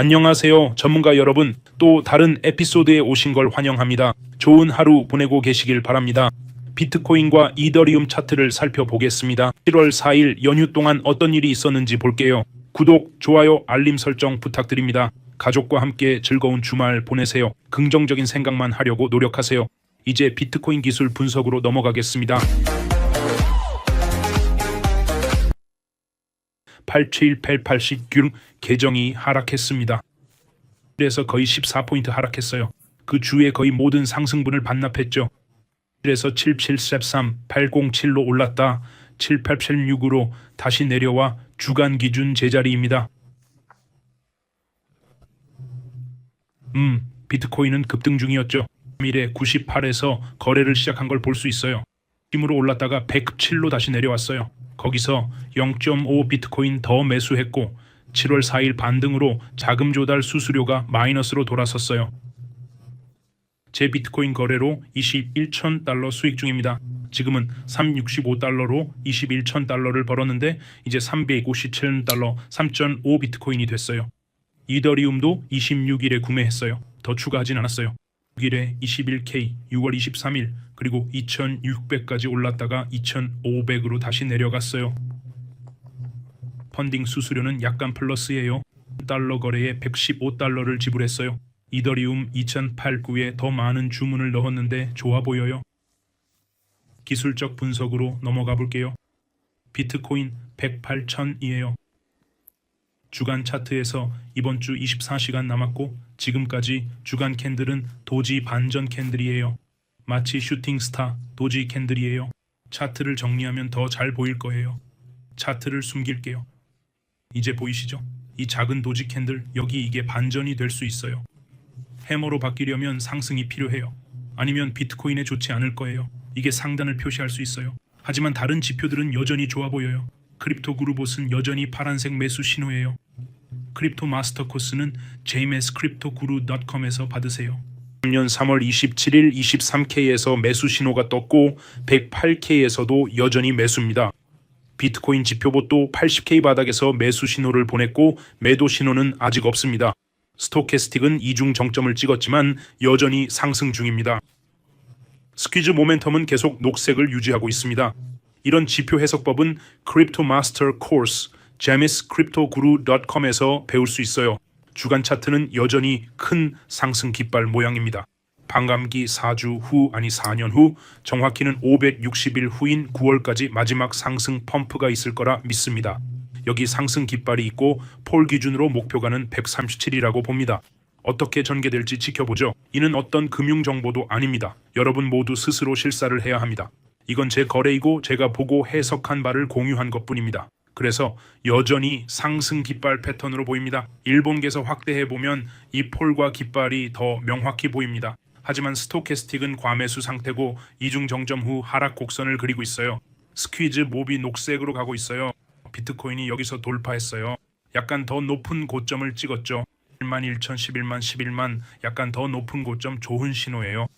안녕하세요, 전문가 여러분. 또 다른 에피소드에 오신 걸 환영합니다. 좋은 하루 보내고 계시길 바랍니다. 비트코인과 이더리움 차트를 살펴보겠습니다. 7월 4일 연휴 동안 어떤 일이 있었는지 볼게요. 구독, 좋아요, 알림 설정 부탁드립니다. 가족과 함께 즐거운 주말 보내세요. 긍정적인 생각만 하려고 노력하세요. 이제 비트코인 기술 분석으로 넘어가겠습니다. 87880균 계정이 하락했습니다. 그래서 거의 14포인트 하락했어요. 그 주에 거의 모든 상승분을 반납했죠. 그래서 7773, 807로 올랐다. 7876으로 다시 내려와 주간 기준 제자리입니다. 음, 비트코인은 급등 중이었죠. 3일에 98에서 거래를 시작한 걸 볼 수 있어요. 힘으로 올랐다가 107로 다시 내려왔어요. 거기서 0.5 비트코인 더 매수했고 7월 4일 반등으로 자금 조달 수수료가 마이너스로 돌아섰어요. 제 비트코인 거래로 21천 달러 수익 중입니다. 지금은 365달러로 21천 달러를 벌었는데 이제 357달러 3.5 비트코인이 됐어요. 이더리움도 26일에 구매했어요. 더 추가하진 않았어요. 6일에 21K, 6월 23일, 그리고 2600까지 올랐다가 2500으로 다시 내려갔어요. 펀딩 수수료는 약간 플러스예요. 달러 거래에 115달러를 지불했어요. 이더리움 2008구에 더 많은 주문을 넣었는데 좋아 보여요. 기술적 분석으로 넘어가 볼게요. 비트코인 108,000이에요. 주간 차트에서 이번 주 24시간 남았고 지금까지 주간 캔들은 도지 반전 캔들이에요. 마치 슈팅스타 도지 캔들이에요. 차트를 정리하면 더 잘 보일 거예요. 차트를 숨길게요. 이제 보이시죠? 이 작은 도지 캔들 여기 이게 반전이 될 수 있어요. 해머로 바뀌려면 상승이 필요해요. 아니면 비트코인에 좋지 않을 거예요. 이게 상단을 표시할 수 있어요. 하지만 다른 지표들은 여전히 좋아 보여요. 크립토 그루봇은 여전히 파란색 매수 신호예요. 크립토 마스터 코스는 jmscryptoguru.com에서 받으세요. 작년 3월 27일 23K에서 매수 신호가 떴고 108K에서도 여전히 매수입니다. 비트코인 지표봇도 80K 바닥에서 매수 신호를 보냈고 매도 신호는 아직 없습니다. 스토캐스틱은 이중 정점을 찍었지만 여전히 상승 중입니다. 스퀴즈 모멘텀은 계속 녹색을 유지하고 있습니다. 이런 지표 해석법은 크립토 마스터 코스 jamiscryptoguru.com에서 배울 수 있어요. 주간 차트는 여전히 큰 상승 깃발 모양입니다. 반감기 4주 후 아니 4년 후 정확히는 560일 후인 9월까지 마지막 상승 펌프가 있을 거라 믿습니다. 여기 상승 깃발이 있고 폴 기준으로 목표가는 137이라고 봅니다. 어떻게 전개될지 지켜보죠. 이는 어떤 금융 정보도 아닙니다. 여러분 모두 스스로 실사를 해야 합니다. 이건 제 거래이고 제가 보고 해석한 바를 공유한 것 뿐입니다. 그래서 여전히 상승 깃발 패턴으로 보입니다. 일본계에서 확대해 보면 이 폴과 깃발이 더 명확히 보입니다. 하지만 스토캐스틱은 과매수 상태고 이중 정점 후 하락 곡선을 그리고 있어요. 스퀴즈 몹이 녹색으로 가고 있어요. 비트코인이 여기서 돌파했어요. 약간 더 높은 고점을 찍었죠. 1만 1천, 11만, 11만 약간 더 높은 고점 좋은 신호예요.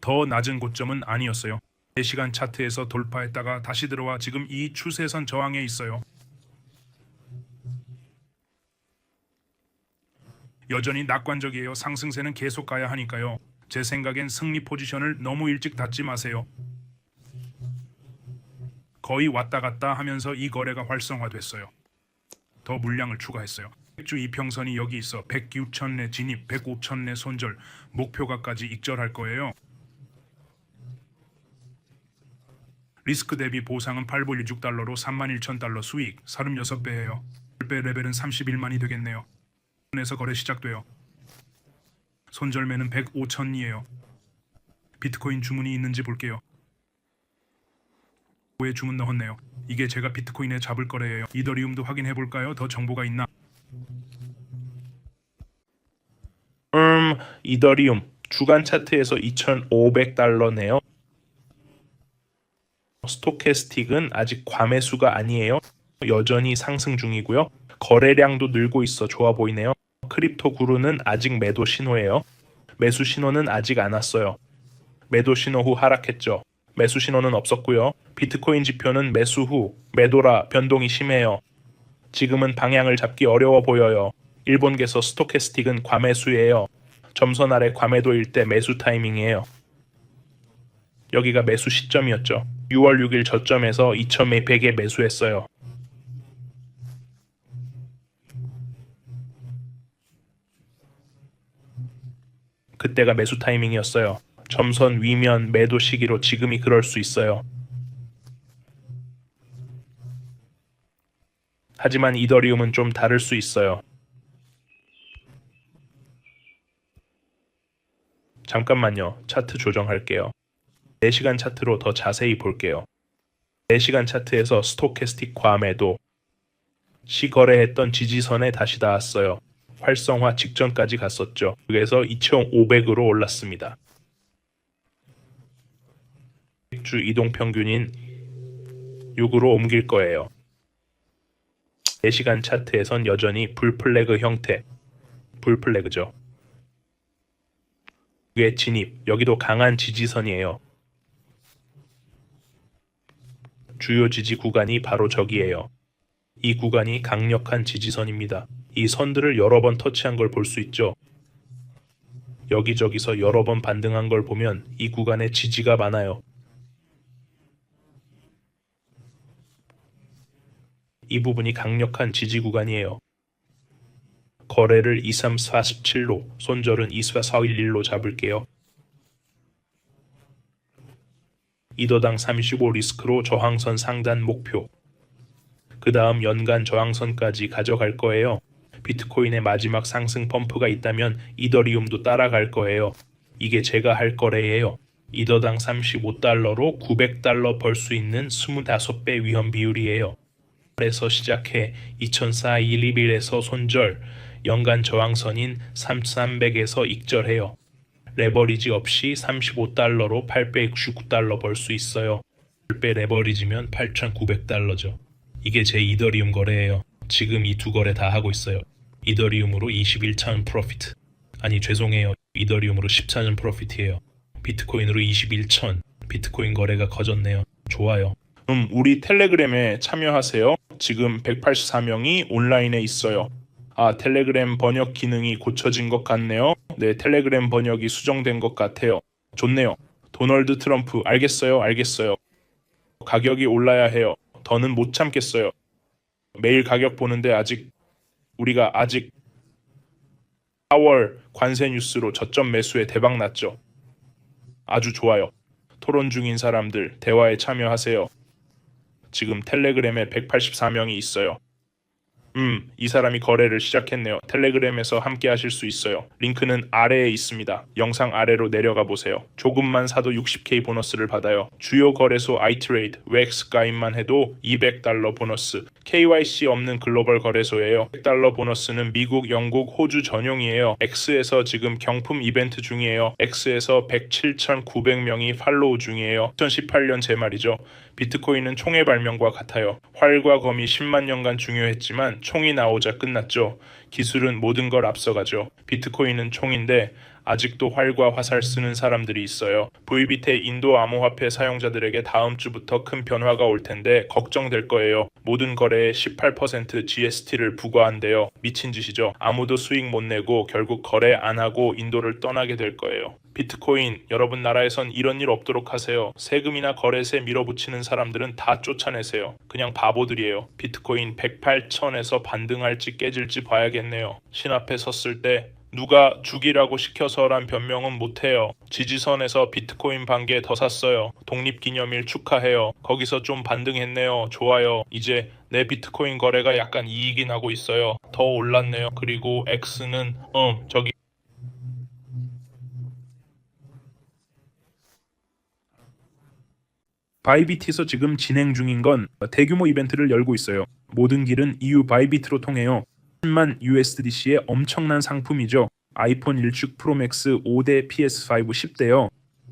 더 낮은 고점은 아니었어요. 4시간 차트에서 돌파했다가 다시 들어와 지금 이 추세선 저항에 있어요. 여전히 낙관적이에요. 상승세는 계속 가야 하니까요. 제 생각엔 승리 포지션을 너무 일찍 닫지 마세요. 거의 왔다 갔다 하면서 이 거래가 활성화됐어요. 더 물량을 추가했어요. 백주 이평선이 여기 있어 106천 내 진입, 105천 내 손절, 목표가까지 익절할 거예요. 리스크 대비 보상은 8.16달러로 31,000달러 수익 36배예요. 10배 레벨은 31만이 되겠네요. 에서 거래 시작돼요. 손절매는 105천이에요. 비트코인 주문이 있는지 볼게요. 왜 주문 넣었네요. 이게 제가 비트코인에 잡을 거래예요. 이더리움도 확인해 볼까요? 더 정보가 있나? 음, 이더리움 주간 차트에서 2,500달러네요. 스토캐스틱은 아직 과매수가 아니에요. 여전히 상승 중이고요. 거래량도 늘고 있어 좋아 보이네요. 크립토 구루는 아직 매도 신호예요. 매수 신호는 아직 안 왔어요. 매도 신호 후 하락했죠. 매수 신호는 없었고요. 비트코인 지표는 매수 후 매도라 변동이 심해요. 지금은 방향을 잡기 어려워 보여요. 일본계서 스토캐스틱은 과매수예요. 점선 아래 과매도일 때 매수 타이밍이에요. 여기가 매수 시점이었죠. 6월 6일 저점에서 2,100에 매수했어요. 그때가 매수 타이밍이었어요. 점선 위면 매도 시기로 지금이 그럴 수 있어요. 하지만 이더리움은 좀 다를 수 있어요. 잠깐만요. 차트 조정할게요. 4시간 차트로 더 자세히 볼게요. 4시간 차트에서 스토캐스틱 과매도 시거래했던 지지선에 다시 닿았어요. 활성화 직전까지 갔었죠. 그래서 2,500으로 올랐습니다. 주 이동 평균인 6으로 옮길 거예요. 4시간 차트에선 여전히 불플래그 형태. 불플래그죠. 의 진입. 여기도 강한 지지선이에요. 주요 지지 구간이 바로 저기예요. 이 구간이 강력한 지지선입니다. 이 선들을 여러 번 터치한 걸 볼 수 있죠. 여기저기서 여러 번 반등한 걸 보면 이 구간에 지지가 많아요. 이 부분이 강력한 지지 구간이에요. 거래를 2347로, 손절은 24411로 잡을게요. 이더당 35 리스크로 저항선 상단 목표. 그 다음 연간 저항선까지 가져갈 거예요. 비트코인의 마지막 상승 펌프가 있다면 이더리움도 따라갈 거예요. 이게 제가 할 거래예요. 이더당 35달러로 900달러 벌 수 있는 25배 위험 비율이에요. 에서 시작해 2421에서 손절, 연간 저항선인 3300에서 익절해요. 레버리지 없이 35달러로 869달러 벌 수 있어요. 10배 레버리지면 8,900달러죠. 이게 제 이더리움 거래예요. 지금 이 두 거래 다 하고 있어요. 이더리움으로 21차는 프로피트. 아니 죄송해요. 이더리움으로 14는 프로피트예요. 비트코인으로 21천. 비트코인 거래가 커졌네요. 좋아요. 음, 우리 텔레그램에 참여하세요. 지금 184명이 온라인에 있어요. 아, 텔레그램 번역 기능이 고쳐진 것 같네요. 네, 텔레그램 번역이 수정된 것 같아요. 좋네요. 도널드 트럼프, 알겠어요, 알겠어요. 가격이 올라야 해요. 더는 못 참겠어요. 매일 가격 보는데 아직 우리가 아직 4월 관세 뉴스로 저점 매수에 대박 났죠. 아주 좋아요. 토론 중인 사람들 대화에 참여하세요. 지금 텔레그램에 184명이 있어요. 음, 이 사람이 거래를 시작했네요. 텔레그램에서 함께 하실 수 있어요. 링크는 아래에 있습니다. 영상 아래로 내려가 보세요. 조금만 사도 60k 보너스를 받아요. 주요 거래소 아이트레이드, 웩스 가입만 해도 200달러 보너스. KYC 없는 글로벌 거래소예요. 100달러 보너스는 미국, 영국, 호주 전용이에요. X에서 지금 경품 이벤트 중이에요. X에서 107,900명이 팔로우 중이에요. 2018년 제 말이죠. 비트코인은 총의 발명과 같아요. 활과 검이 10만 년간 중요했지만 총이 나오자 끝났죠. 기술은 모든 걸 앞서가죠. 비트코인은 총인데 아직도 활과 화살 쓰는 사람들이 있어요. VBT 인도 암호화폐 사용자들에게 다음 주부터 큰 변화가 올 텐데 걱정될 거예요. 모든 거래에 18% GST를 부과한대요. 미친 짓이죠. 아무도 수익 못 내고 결국 거래 안 하고 인도를 떠나게 될 거예요. 비트코인 여러분 나라에선 이런 일 없도록 하세요. 세금이나 거래세 밀어붙이는 사람들은 다 쫓아내세요. 그냥 바보들이에요. 비트코인 108천에서 반등할지 깨질지 봐야겠네요. 신 앞에 섰을 때 누가 죽이라고 시켜서란 변명은 못해요. 지지선에서 비트코인 반 개 더 샀어요. 독립기념일 축하해요. 거기서 좀 반등했네요. 좋아요. 이제 내 비트코인 거래가 약간 이익이 나고 있어요. 더 올랐네요. 그리고 X는 음 저기 바이비트에서 지금 진행 중인 건 대규모 이벤트를 열고 있어요. 모든 길은 EU 바이비트로 통해요. 10만 USDC의 엄청난 상품이죠. 아이폰 1축 프로맥스 5대 PS5 10대요.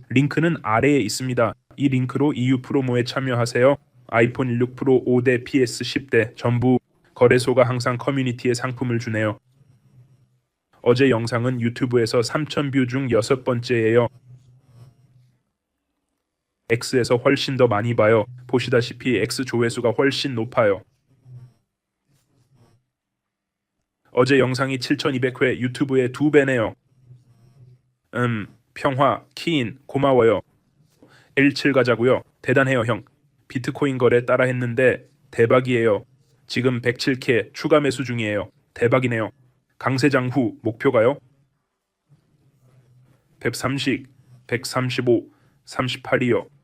링크는 아래에 있습니다. 이 링크로 EU 프로모에 참여하세요. 아이폰 16 프로 5대 PS 10대 전부 거래소가 항상 커뮤니티에 상품을 주네요. 어제 영상은 유튜브에서 3,000뷰 중 여섯 번째예요. X에서 훨씬 더 많이 봐요. 보시다시피 X 조회수가 훨씬 높아요. 어제 영상이 7200회 유튜브의 두 배네요. 음, 평화, 키인, 고마워요. L7 가자고요. 대단해요, 형. 비트코인 거래 따라 했는데 대박이에요. 지금 107K 추가 매수 중이에요. 대박이네요. 강세장 후 목표가요? 130, 135, 38이요.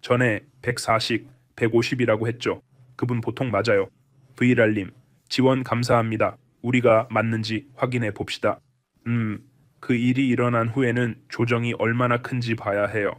전에 140, 150이라고 했죠. 그분 보통 맞아요. V랄님, 지원 감사합니다. 우리가 맞는지 확인해 봅시다. 음, 그 일이 일어난 후에는 조정이 얼마나 큰지 봐야 해요.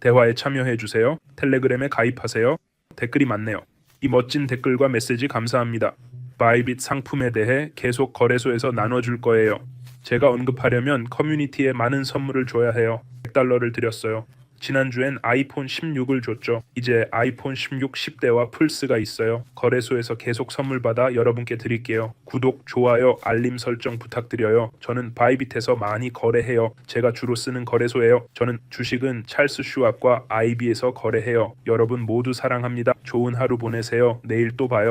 대화에 참여해 주세요. 텔레그램에 가입하세요. 댓글이 많네요. 이 멋진 댓글과 메시지 감사합니다. 바이빗 상품에 대해 계속 거래소에서 나눠줄 거예요. 제가 언급하려면 커뮤니티에 많은 선물을 줘야 해요. 100달러를 드렸어요. 지난주엔 아이폰 16을 줬죠. 이제 아이폰 16 10대와 플스가 있어요. 거래소에서 계속 선물 받아 여러분께 드릴게요. 구독, 좋아요, 알림 설정 부탁드려요. 저는 바이빗에서 많이 거래해요. 제가 주로 쓰는 거래소예요. 저는 주식은 찰스 슈왑과 아이비에서 거래해요. 여러분 모두 사랑합니다. 좋은 하루 보내세요. 내일 또 봐요.